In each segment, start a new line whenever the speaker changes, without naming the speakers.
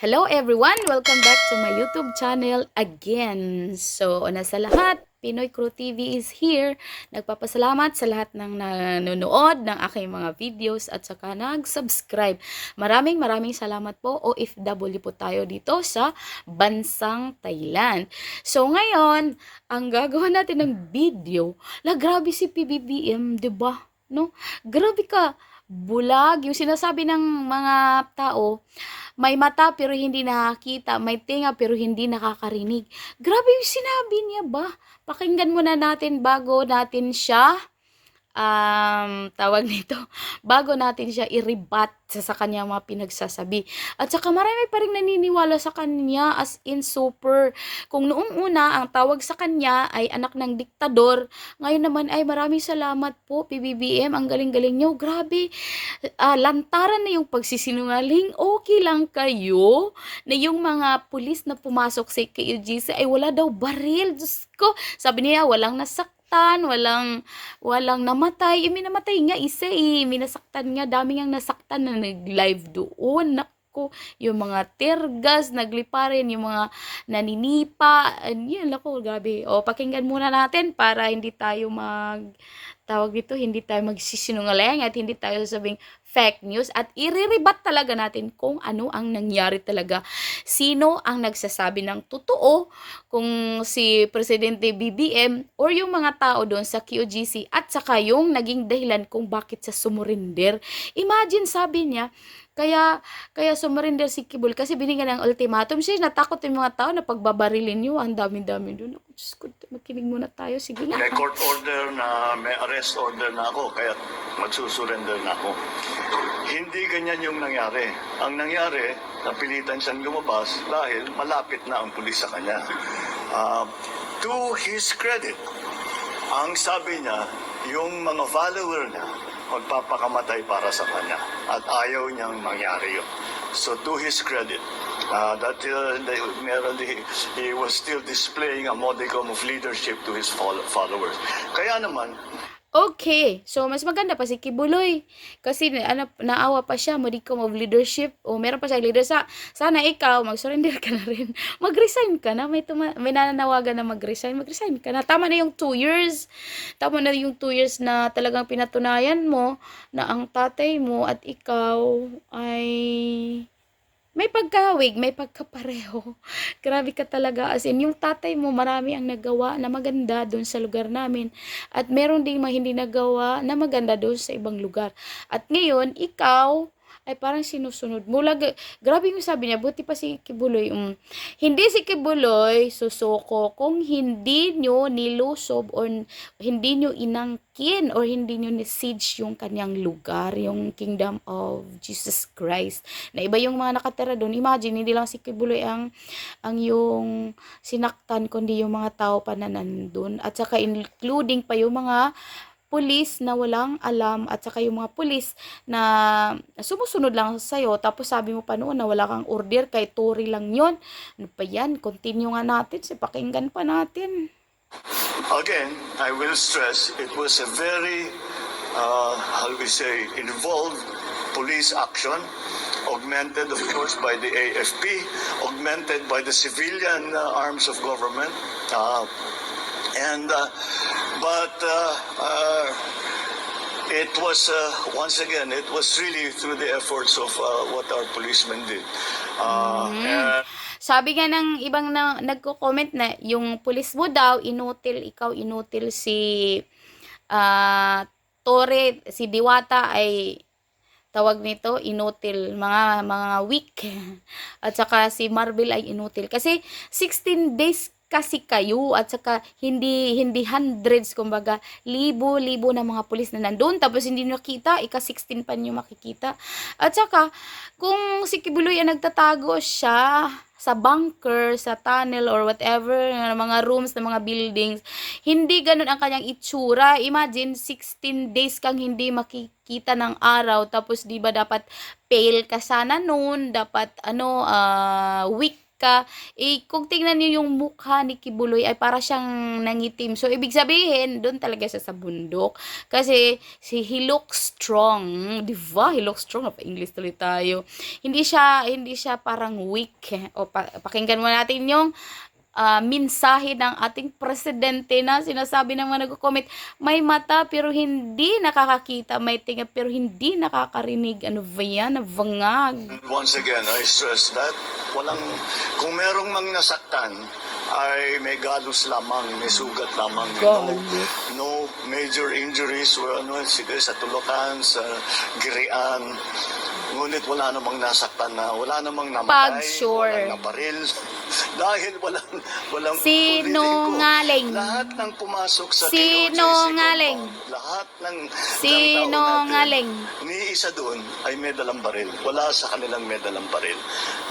Hello everyone! Welcome back to my YouTube channel again. So, una sa lahat, Pinoy Crew TV is here. Nagpapasalamat sa lahat ng nanonood ng aking mga videos at saka nag-subscribe. Maraming maraming salamat po OFW po tayo dito sa bansang Thailand. So ngayon, ang gagawa natin ng video, la grabe si PBBM, 'di ba? No? Grabe ka bulag, yung sinasabi ng mga tao, may mata pero hindi nakakita, may tinga pero hindi nakakarinig. Grabe yung sinabi niya ba? Pakinggan muna natin bago natin siya um, tawag nito, bago natin siya i-rebat sa, sa kanya mga pinagsasabi. At saka marami pa rin naniniwala sa kanya as in super. Kung noong una, ang tawag sa kanya ay anak ng diktador, ngayon naman ay maraming salamat po, PBBM, ang galing-galing nyo. Grabe, ah, lantaran na yung pagsisinungaling, okay lang kayo na yung mga pulis na pumasok sa KUGC ay wala daw baril. Diyos ko, sabi niya, walang nasaktan, walang walang namatay. Eh, may nga isa eh. May nasaktan nga. Dami nga nasaktan na nag-live doon. Nako, yung mga tergas, nagliparin, yung mga naninipa. And yun, lako, grabe. O, pakinggan muna natin para hindi tayo mag tawag dito, hindi tayo magsisinungaling at hindi tayo sabing fake news at iriribat talaga natin kung ano ang nangyari talaga. Sino ang nagsasabi ng totoo kung si Presidente BBM or yung mga tao doon sa QGC at saka yung naging dahilan kung bakit sa sumurinder. Imagine sabi niya, kaya kaya sumurinder si Kibul kasi binigyan ng ultimatum siya natakot yung mga tao na pagbabarilin niyo ang dami-dami doon ako Diyos ko makinig muna tayo sige na
May court order na may arrest order na ako, kaya magsusurrender na ako. Hindi ganyan yung nangyari. Ang nangyari, napilitan siyang lumabas dahil malapit na ang pulis sa kanya. Ah, to his credit, ang sabi niya, yung mga follower niya, magpapakamatay para sa kanya. At ayaw niyang mangyari yun. So to his credit, uh, that uh, meron di- he was still displaying a modicum of leadership to his fol- followers. Kaya naman,
Okay, so mas maganda pa si Kibuloy. Kasi ano, naawa pa siya, modicum of leadership. O meron pa siya leader sa, sana ikaw, mag-surrender ka na rin. Mag-resign ka na, may, tuma- may nananawagan na mag-resign, mag-resign ka na. Tama na yung two years. Tama na yung two years na talagang pinatunayan mo na ang tatay mo at ikaw ay may pagkawig, may pagkapareho. Grabe ka talaga. As in, yung tatay mo, marami ang nagawa na maganda doon sa lugar namin. At meron ding mga hindi nagawa na maganda doon sa ibang lugar. At ngayon, ikaw, ay parang sinusunod mo. Lag- grabe yung sabi niya, buti pa si Kibuloy. Um, hindi si Kibuloy susuko kung hindi nyo nilusob or hindi nyo inangkin or hindi nyo ni-siege yung kanyang lugar, yung kingdom of Jesus Christ. Na iba yung mga nakatira doon. Imagine, hindi lang si Kibuloy ang, ang yung sinaktan, kundi yung mga tao pa na nandun. At saka including pa yung mga pulis na walang alam at saka yung mga pulis na sumusunod lang sa'yo. Tapos sabi mo pa noon na wala kang order kay Tory lang yon ano pa yan? Continue nga natin. Si pakinggan pa natin.
Again, I will stress, it was a very, uh, how do we say, involved police action, augmented, of course, by the AFP, augmented by the civilian uh, arms of government. Uh, and, uh, but uh, uh, it was, uh, once again, it was really through the efforts of uh, what our policemen did. Uh, and-
sabi nga ng ibang na, nagko-comment na yung pulis mo daw inutil ikaw inutil si ah Tore si Diwata ay tawag nito inutil mga mga week at saka si Marvel ay inutil. Kasi 16 days kasi kayo at saka hindi hindi hundreds kumbaga libo-libo na mga pulis na nandoon tapos hindi nyo nakita ika 16 pa nyo makikita. At saka kung si Kibuloy ang nagtatago siya sa bunker, sa tunnel or whatever, na mga rooms, na mga buildings, hindi ganun ang kanyang itsura. Imagine 16 days kang hindi makikita ng araw. Tapos 'di ba dapat pale ka sana noon, dapat ano uh, weak ka, eh, kung tingnan niyo yung mukha ni Kibuloy ay para siyang nangitim. So, ibig sabihin, doon talaga siya sa bundok. Kasi, si he looks strong. Di ba? He looks strong. Pa-English tuloy tayo. Hindi siya, hindi siya parang weak. O, pa- pakinggan mo natin yung ah, mensahe ng ating presidente na sinasabi ng mga nagko-comment, may mata pero hindi nakakakita, may tinga pero hindi nakakarinig. Ano ba yan? Navangag.
Once again, I stress that walang, kung merong mang nasaktan, ay may galos lamang, may sugat lamang. No,
Galos.
no major injuries, or ano, sige, sa tulukan, sa girian. Ngunit wala namang nasaktan na, wala namang namatay,
Pag sure.
walang nabaril. Dahil walang, walang
Sinungaling.
politiko. Lahat ng pumasok sa
Sinungaling.
KOJC compound, lahat ng
Sinungaling.
ng tao natin, ni isa doon ay may dalang baril. Wala sa kanilang may dalang baril.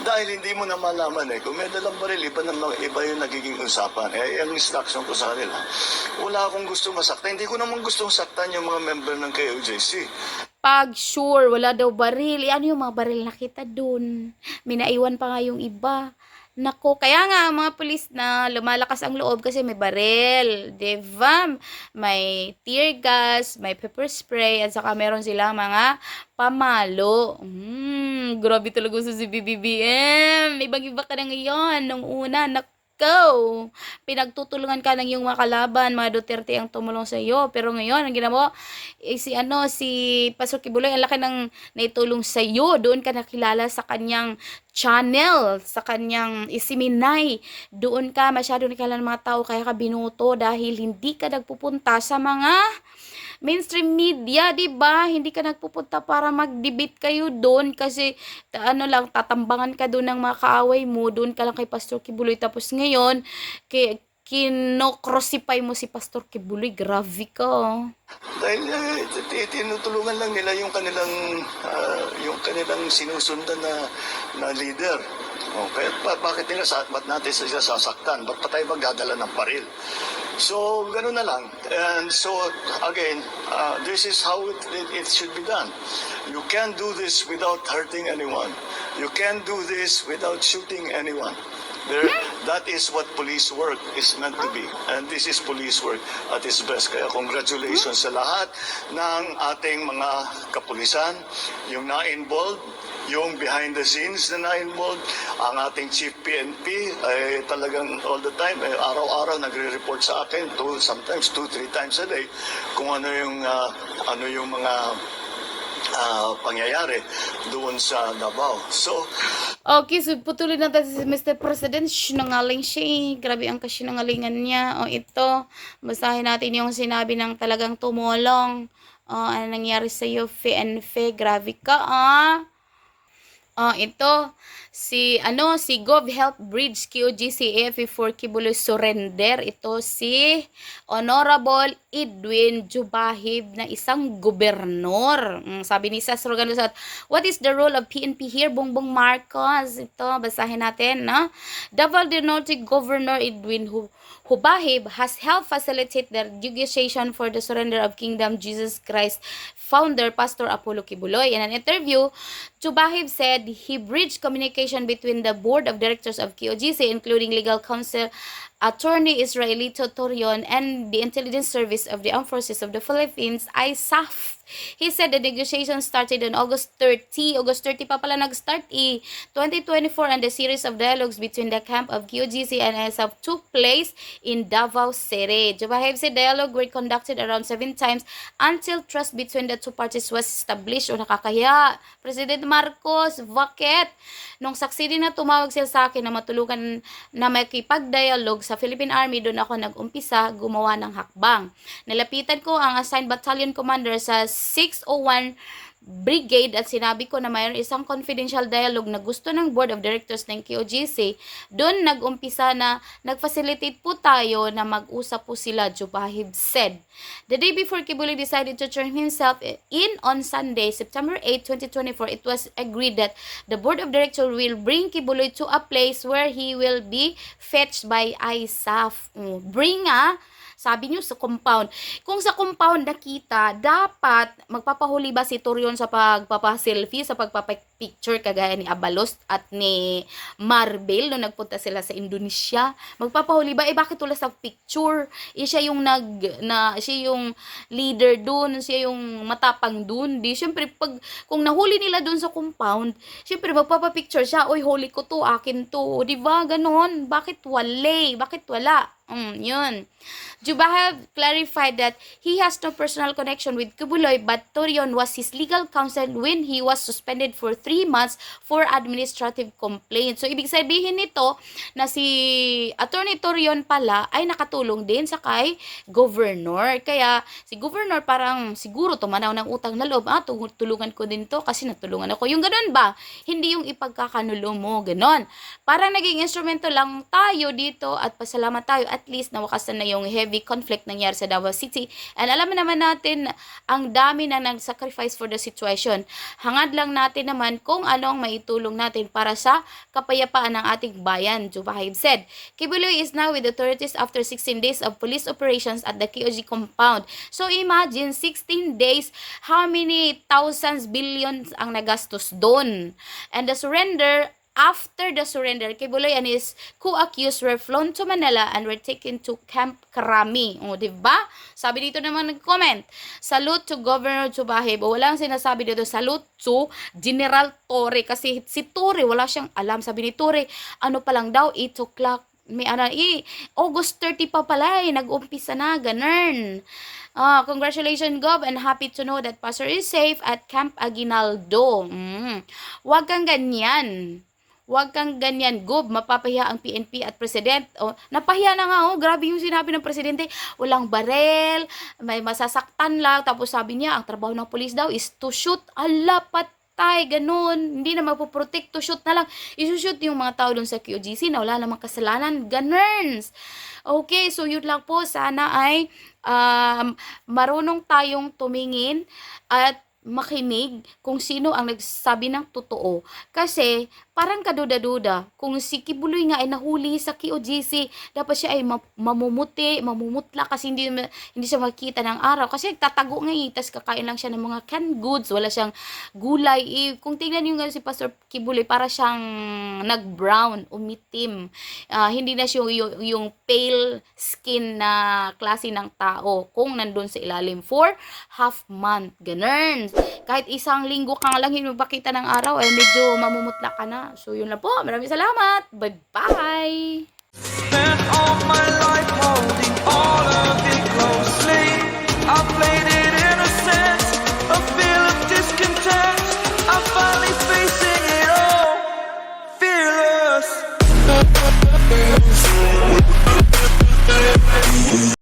Dahil hindi mo na malaman eh, kung may dalang baril, iba, na, iba yung nagiging usapan. Eh, ang instruction ko sa kanila, wala akong gusto masaktan. Hindi ko naman gustong saktan yung mga member ng KOJC.
Pag sure, wala daw baril. Eh, ano yung mga baril nakita dun? May naiwan pa nga yung iba. Nako, kaya nga mga pulis na lumalakas ang loob kasi may baril, 'di? May tear gas, may pepper spray, at saka meron silang mga pamalo. Hmm, grabe talaga sa si BBBM. Ibang-iba ka na ngayon. Nung una, nako, pinagtutulungan ka ng iyong mga kalaban, mga Duterte ang tumulong sa iyo. Pero ngayon, ang ginawa mo, eh, si ano, si Pastor Kibuloy, ang laki ng naitulong sa iyo. Doon ka nakilala sa kanyang channel, sa kanyang isiminay. Doon ka masyado nakilala ng mga tao, kaya ka binuto dahil hindi ka nagpupunta sa mga mainstream media, 'di ba? Hindi ka nagpupunta para mag-debate kayo doon kasi ano lang tatambangan ka doon ng mga kaaway mo, doon ka lang kay Pastor Kibuloy tapos ngayon kay kinocrucify mo si Pastor Kibuloy, grabe ka.
Dahil eh, t- t- tinutulungan lang nila yung kanilang ah, yung kanilang sinusundan na na leader. O, kaya pa, bakit nila sa ba't natin sila sasaktan? Ba't pa tayo magdadala ng baril? So, ganun na lang. And so, again, uh, this is how it, it, it should be done. You can't do this without hurting anyone. You can't do this without shooting anyone. There, that is what police work is meant to be. And this is police work at its best. Kaya congratulations sa lahat ng ating mga kapulisan, yung na-involved, yung behind the scenes na na-involved, ang ating chief PNP ay talagang all the time, eh, araw-araw nagre-report sa akin, two, sometimes two, three times a day, kung ano yung, ah, ano yung mga ah, pangyayari doon sa Davao. So,
Okay, so patuloy natin si Mr. President. Sinungaling siya eh. Grabe ang kasinungalingan niya. O ito, basahin natin yung sinabi ng talagang tumulong. O, ano nangyari sa'yo? Fe and fe. Grabe ka ah. Oh, ito si ano si Gov Health Bridge QGC AFE4 Kibuloy surrender ito si Honorable Edwin Jubahib na isang gobernador. Mm, sabi ni Sas Rogano sa What is the role of PNP here Bongbong Marcos? Ito basahin natin, no? Davao del Norte Governor Edwin Hu Hubahib has helped facilitate the negotiation for the surrender of Kingdom Jesus Christ founder Pastor Apollo Kibuloy. In an interview, Chubahib said he bridged communication between the board of directors of KOGC, including legal counsel, attorney Israelito Torion, and the intelligence service of the Armed Forces of the Philippines, ISAF. He said the negotiation started on August 30. August 30 pa pala nag-start eh. 2024 and the series of dialogues between the camp of KOGC and ISAF took place in Davao City. Jubahib said dialogue were conducted around seven times until trust between the two parties was established. O nakakahiya. President Marcos, bakit? Nung saksi din na tumawag sila sa akin na matulungan na makipag-dialogue sa Philippine Army, doon ako nag-umpisa gumawa ng hakbang. Nilapitan ko ang assigned battalion commander sa 601 brigade at sinabi ko na mayroon isang confidential dialogue na gusto ng board of directors ng KOGC. Doon nag-umpisa na nag-facilitate po tayo na mag-usap po sila, Jubahib said. The day before Kibuloy decided to turn himself in on Sunday, September 8, 2024, it was agreed that the board of directors will bring Kibuloy to a place where he will be fetched by ISAF. Mm, Bring ah, sabi niyo sa compound. Kung sa compound nakita, dapat magpapahuli ba si Torion sa pagpapaselfie, sa pagpapa picture kagaya ni Abalos at ni Marbel nung nagpunta sila sa Indonesia. Magpapahuli ba? Eh bakit wala sa picture? Eh siya yung nag, na, siya yung leader dun, siya yung matapang dun. Di, syempre, pag, kung nahuli nila dun sa compound, syempre, magpapapicture siya, oy, huli ko to, akin to. Di ba? Ganon. Bakit wala? Bakit wala? Mm, yun. Jubahav clarified that he has no personal connection with Kubuloy but Torion was his legal counsel when he was suspended for three months for administrative complaint. So, ibig sabihin nito na si Attorney Torion pala ay nakatulong din sa kay governor. Kaya si governor parang siguro tumanaw ng utang na loob. Ah, tu- tulungan ko din to kasi natulungan ako. Yung ganun ba? Hindi yung ipagkakanulo mo. Ganon. Parang naging instrumento lang tayo dito at pasalamat tayo at least nawakasan na yung heavy conflict nangyari sa Davao City. And alam naman natin ang dami na nag-sacrifice for the situation. Hangad lang natin naman kung ano ang maitulong natin para sa kapayapaan ng ating bayan, Jubahib said. Kibuloy is now with authorities after 16 days of police operations at the KOG compound. So imagine 16 days, how many thousands, billions ang nagastos doon. And the surrender After the surrender, Kibuloy and his co-accused were flown to Manila and were taken to Camp Karami. O, di ba? Sabi dito naman nag-comment. Salute to Governor Chubahib. O, walang sinasabi dito, salute to General Torre. Kasi si Torre, wala siyang alam. Sabi ni Torre, ano pa lang daw, 8 o'clock may ano, eh, August 30 pa pala eh, nag-umpisa na, ganun. Ah, congratulations, Gov, and happy to know that Pastor is safe at Camp Aguinaldo. Mm. Huwag kang ganyan. Huwag kang ganyan, Gob. Mapapahiya ang PNP at President. Oh, napahiya na nga, oh. Grabe yung sinabi ng Presidente. Walang barel, may masasaktan lang. Tapos sabi niya, ang trabaho ng police daw is to shoot. Ala, patay, ganun. Hindi na magpo-protect, to shoot na lang. Isushoot yung mga tao dun sa QGC na wala namang kasalanan. Ganun. Okay, so yun lang po. Sana ay um, marunong tayong tumingin at makinig kung sino ang nagsabi ng totoo. Kasi, parang kaduda-duda, kung si Kibuloy nga ay nahuli sa QGC, dapat siya ay ma- mamumuti, mamumutla kasi hindi, hindi siya makita ng araw. Kasi tatago nga eh, tas kakain lang siya ng mga canned goods, wala siyang gulay. Eh, kung tingnan niyo nga si Pastor Kibuloy, para siyang nag-brown, umitim. Ah, hindi na siya yung, yung pale skin na klase ng tao kung nandun sa ilalim for half month. Ganun kahit isang linggo kang lang hinubakita ng araw, eh medyo mamumutla ka na. So, yun lang po. Maraming salamat. Bye-bye!